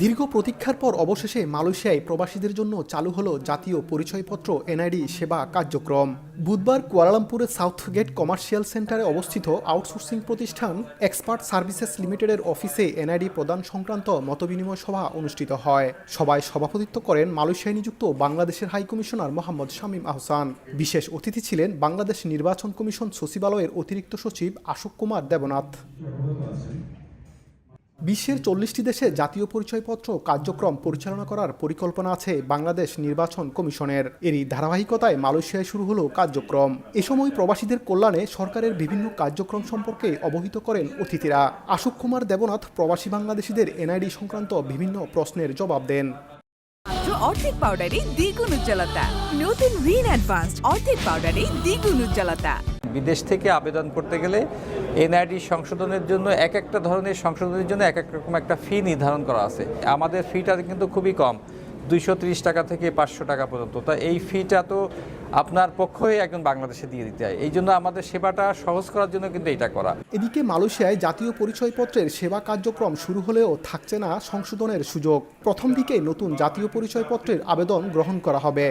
দীর্ঘ প্রতীক্ষার পর অবশেষে মালয়েশিয়ায় প্রবাসীদের জন্য চালু হলো জাতীয় পরিচয়পত্র এনআইডি সেবা কার্যক্রম। বুধবার কুয়ালালামপুরের সাউথ গেট কমার্শিয়াল সেন্টারে অবস্থিত আউটসোর্সিং প্রতিষ্ঠান এক্সপার্ট সার্ভিসেস লিমিটেডের অফিসে এনআইডি প্রদান সংক্রান্ত মতবিনিময় সভা অনুষ্ঠিত হয়। সভায় সভাপতিত্ব করেন মালয়েশিয়ায় নিযুক্ত বাংলাদেশের হাইকমিশনার মোহাম্মদ শামীম আহসান। বিশেষ অতিথি ছিলেন বাংলাদেশ নির্বাচন কমিশন সচিবালয়ের অতিরিক্ত সচিব আশোক কুমার দেবনাথ। বিশ্বের চল্লিশটি দেশে জাতীয় পরিচয়পত্র কার্যক্রম পরিচালনা করার পরিকল্পনা আছে বাংলাদেশ নির্বাচন কমিশনের। এরই ধারাবাহিকতায় মালয়েশিয়ায় শুরু হলো কার্যক্রম। এ সময় প্রবাসীদের কল্যাণে সরকারের বিভিন্ন কার্যক্রম সম্পর্কে অবহিত করেন অতিথিরা। আশোক কুমার দেবনাথ প্রবাসী বাংলাদেশিদের এনআইডি সংক্রান্ত বিভিন্ন প্রশ্নের জবাব দেন। অর্ধেক পাউডারে দ্বিগুণ উজ্জ্বলতা। নতুন রিন অ্যাডভান্সড অর্ধেক পাউডারে দ্বিগুণ উজ্জ্বলতা। বিদেশ থেকে আবেদন করতে গেলে এনআইডি সংশোধনের জন্য এক একটা ধরনের সংশোধনের জন্য এক এক রকম একটা ফি নির্ধারণ করা আছে। আমাদের ফিটা কিন্তু খুবই কম। দুইশো টাকা থেকে পাঁচশো টাকা পর্যন্ত। তা এই ফিটা তো আপনার পক্ষই একজন বাংলাদেশে দিয়ে দিতে হয়। এই জন্য আমাদের সেবাটা সহজ করার জন্য কিন্তু এটা করা। এদিকে মালয়েশিয়ায় জাতীয় পরিচয়পত্রের সেবা কার্যক্রম শুরু হলেও থাকছে না সংশোধনের সুযোগ। প্রথম দিকে নতুন জাতীয় পরিচয়পত্রের আবেদন গ্রহণ করা হবে।